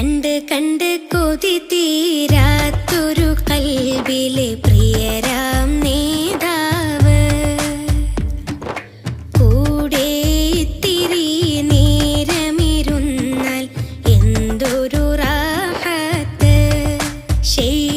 കണ്ട് കണ്ട് കൊതി തീരാത്തൊരു കൽവിലെ പ്രിയരാം നേതാവ്. കൂടെ തിരി നേരമിരുന്നാൽ എന്തൊരു റാഹത്ത്. ശരി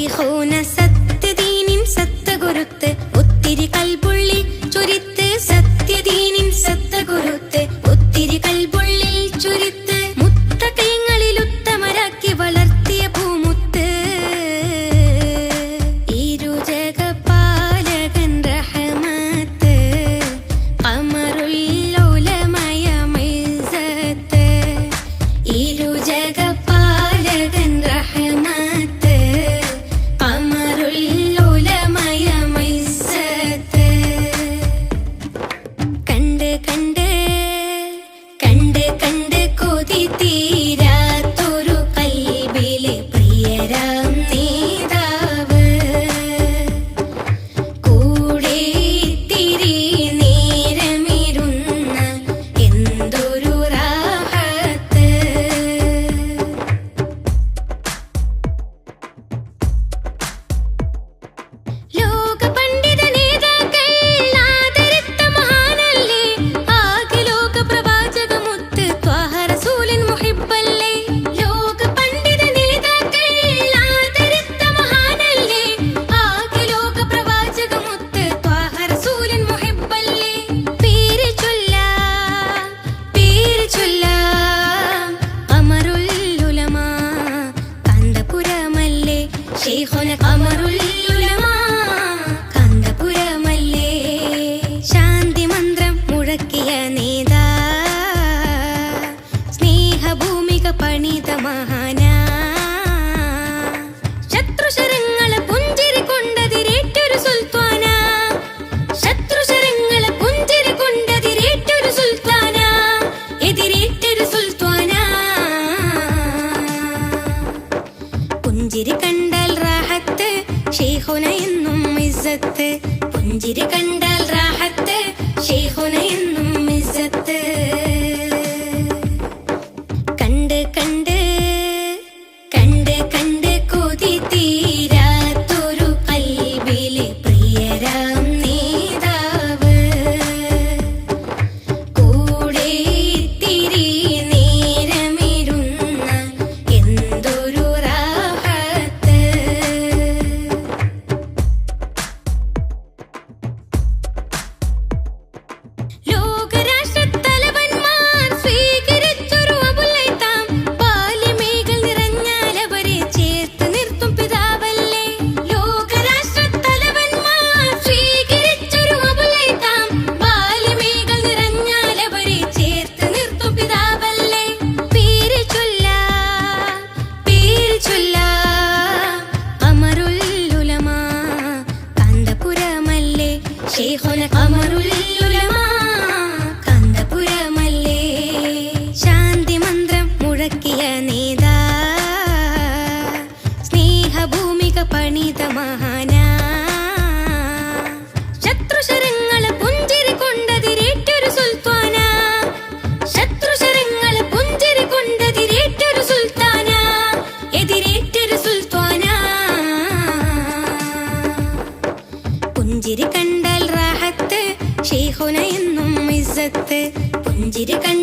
മുഖത്ത് പുഞ്ചിരി കണ്ണു